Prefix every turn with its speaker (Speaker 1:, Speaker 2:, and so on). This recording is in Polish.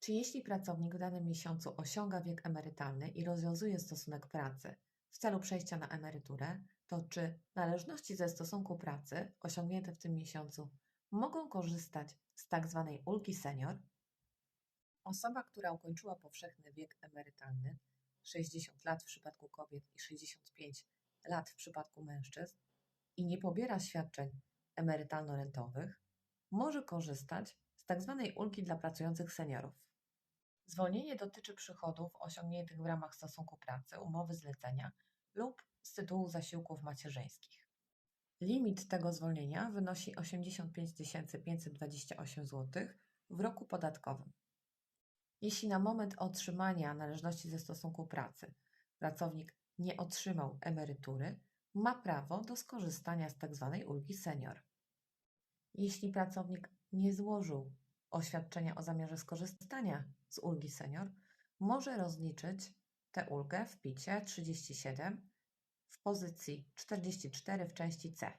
Speaker 1: Czy jeśli pracownik w danym miesiącu osiąga wiek emerytalny i rozwiązuje stosunek pracy w celu przejścia na emeryturę, to czy należności ze stosunku pracy osiągnięte w tym miesiącu mogą korzystać z tzw. ulgi senior? Osoba, która ukończyła powszechny wiek emerytalny 60 lat w przypadku kobiet i 65 lat w przypadku mężczyzn i nie pobiera świadczeń emerytalno-rentowych, może korzystać tzw. ulgi dla pracujących seniorów. Zwolnienie dotyczy przychodów osiągniętych w ramach stosunku pracy, umowy zlecenia lub z tytułu zasiłków macierzyńskich. Limit tego zwolnienia wynosi 85 528 zł w roku podatkowym. Jeśli na moment otrzymania należności ze stosunku pracy pracownik nie otrzymał emerytury, ma prawo do skorzystania z tzw. ulgi senior. Jeśli pracownik nie złożył oświadczenia o zamiarze skorzystania z ulgi senior, może rozliczyć tę ulgę w PIT-cie 37 w pozycji 44 w części C.